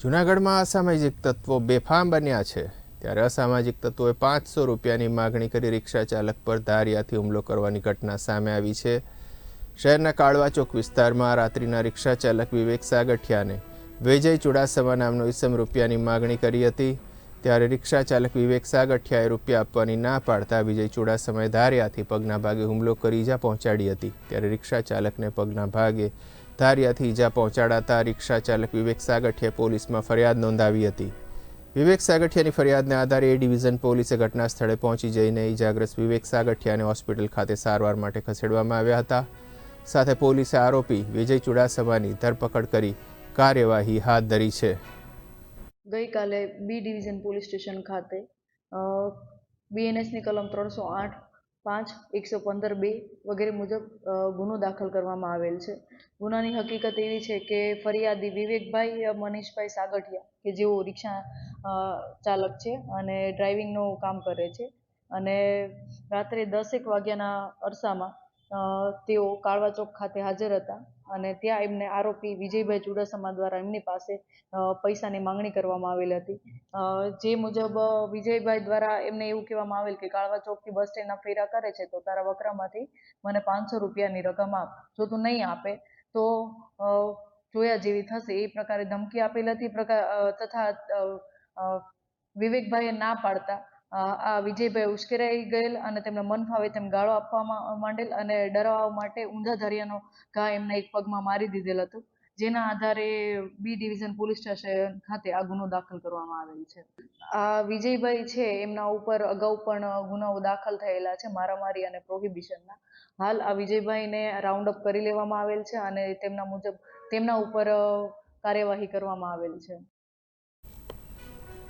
જૂનાગઢમાં અસામાજિક તત્વો બેફામ બન્યા છે. ત્યારે અસામાજિક તત્વોએ પાંચસો રૂપિયાની માગણી કરી રિક્ષા ચાલક પર ધારિયાથી હુમલો કરવાની ઘટના સામે આવી છે. શહેરના કાળવા ચોક વિસ્તારમાં રાત્રિના રિક્ષા ચાલક વિવેક સાગઠિયાને વિજય ચુડાસમા નામનો ઈસમ રૂપિયાની માગણી કરી હતી. ત્યારે રિક્ષા ચાલક વિવેક સાગઠિયાએ રૂપિયા આપવાની ના પાડતા વિજય ચુડાસમાએ ધારિયાથી પગના ભાગે હુમલો કરી ઈજા પહોંચાડી હતી. ત્યારે રિક્ષા ચાલકને પગના ભાગે ધારિયાથી ઈજા પહોંચાડાતા રિક્ષા ચાલક વિવેક સાગઠિયા પોલીસમાં ફરિયાદ નોંધાવી હતી. વિવેક સાગઠિયાની ફરિયાદને આધારે એ ડિવિઝન પોલીસે ઘટના સ્થળે પહોંચી જઈને ઈજાગ્રસ્ત વિવેક સાગઠિયાને હોસ્પિટલ ખાતે સારવાર માટે ખસેડવામાં આવ્યા હતા. સાથે પોલીસે આરોપી વિજય ચુડાસમાની ધરપકડ કરી કાર્યવાહી હાથ ધરી છે. ગઈકાલે બી ડિવિઝન પોલીસ સ્ટેશન ખાતે બીએનએસની કલમ ત્રણસો આઠ પાંચ, એકસો પંદર, બે વગેરે મુજબ ગુનો દાખલ કરવામાં આવેલ છે. ગુનાની હકીકત એવી છે કે ફરિયાદી વિવેકભાઈ મનીષભાઈ સાગઠિયા, કે જેઓ રિક્ષા ચાલક છે અને ડ્રાઇવિંગનું કામ કરે છે. અને રાત્રે દસેક વાગ્યાના અરસામાં તેઓ કાળવા ચોક ખાતે હાજર હતા અને ત્યાં એમને આરોપી વિજયભાઈ ચુડાસમા દ્વારા એમની પાસે પૈસાની માંગણી કરવામાં આવેલ હતી. જે મુજબ વિજયભાઈ દ્વારા એમને એવું કહેવામાં આવેલ કે કાળવા ચોકથી બસ સ્ટેન્ડના ફેરા કરે છે તો તારા વકરામાંથી મને પાંચસો રૂપિયાની રકમ આપ. જો તું નહીં આપે તો જોયા જેવી થશે. એ પ્રકારે ધમકી આપેલ હતી. પ્રકાર તથા વિવેકભાઈએ ના પાડતા આ વિજયભાઈ ઉશ્કેરાઈ ગયેલ અને તેમને મન ફાવે તેમ ગાળો આપવામાં માંડેલ અને ડરાવવા માટે ઊંધા ધરિયાનો ઘા એમના એક પગમાં મારી દીધેલ હતો, જેના આધારે બી ડિવિઝન પોલીસ સ્ટેશન ખાતે આ ગુનો દાખલ કરવામાં આવેલ છે. આ વિજયભાઈ છે, એમના ઉપર અગાઉ પણ ગુનાઓ દાખલ થયેલા છે, મારામારી અને પ્રોહિબિશનના. હાલ આ વિજયભાઈને રાઉન્ડ અપ કરી લેવામાં આવેલ છે અને તેમના મુજબ તેમના ઉપર કાર્યવાહી કરવામાં આવેલ છે.